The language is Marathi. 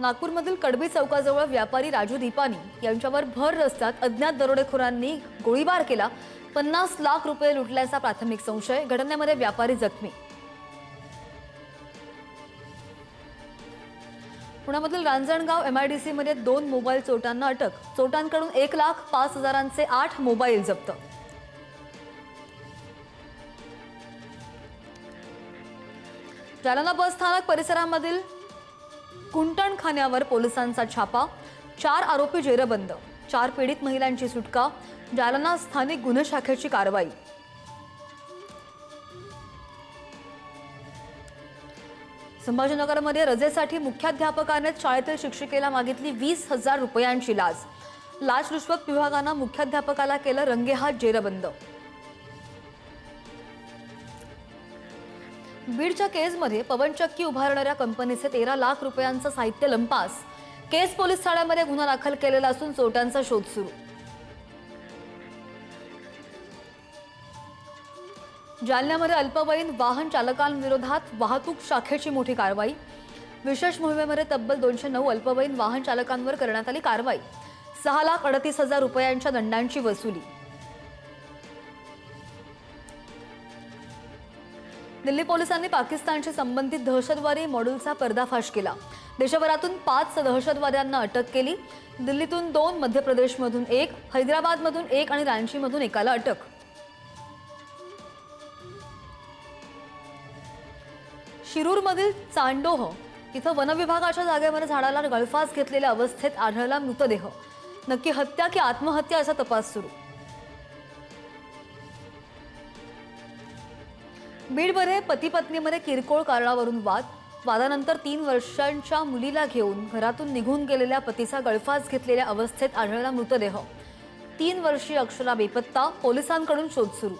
नागपूरमधील कडबी चौकाजवळ व्यापारी राजू दीपानी यांच्यावर भर रस्त्यात अज्ञात दरोडेखोरांनी गोळीबार केला. पन्नास लाख रुपये लुटल्याचा प्राथमिक संशय घटनेमध्ये व्यापारी जखमी. पुण्यामधील रांजणगाव एमआयडीसीमध्ये दोन मोबाईल चोटांना अटक. चोटांकडून एक लाख पाच हजारांचे आठ मोबाईल जप्त. जालना बस स्थानक परिसरामधील कुंटणखान्यावर पोलिसांचा छापा चार आरोपी जेरबंद चार पीडित महिलांची सुटका जालना स्थानिक गुन्हे शाखेची कारवाई. संभाजीनगरमध्ये रजेसाठी मुख्याध्यापकाने शाळेतील शिक्षिकेला मागितली वीस हजार रुपयांची लाच. लाच रुश्वत विभागानं मुख्याध्यापकाला केलं रंगेहात जेरबंद. बीडच्या केसमध्ये पवनचक्की उभारणाऱ्या कंपनीचे तेरा लाख रुपयांचं साहित्य लंपास. केस पोलीस ठाण्यामध्ये गुन्हा दाखल केलेला असून चोट्यांचा शोध सुरू. जालन्यामध्ये अल्पवयीन वाहन चालकांविरोधात वाहतूक शाखेची मोठी कारवाई. विशेष मोहिमेमध्ये तब्बल दोनशे नऊ अल्पवयीन वाहन चालकांवर करण्यात आली कारवाई. सहा लाख अडतीस हजार रुपयांच्या दंडांची वसुली. दिल्ली पोलिसांनी पाकिस्तानशी संबंधित दहशतवादी मॉड्यूलचा पर्दाफाश केला. देशभरातून पाच दहशतवाद्यांना अटक केली. दिल्लीतून दोन मध्य प्रदेशमधून एक हैदराबादमधून एक आणि रांचीमधून एकाला अटक. शिरूरमधील चांडोह इथं वनविभागाच्या जागेवर झाडाला गळफास घेतलेल्या अवस्थेत आढळला मृतदेह. नक्की हत्या की आत्महत्या असा तपास सुरू. बीडमध्ये पती पत्नीमध्ये किरकोळ कारणावरून वाद. वादानंतर तीन वर्षांच्या मुलीला घेऊन घरातून निघून गेलेल्या पतीचा गळफास घेतलेल्या अवस्थेत आढळला मृतदेह. तीन वर्षीय अक्षरा बेपत्ता पोलिसांकडून शोध सुरू.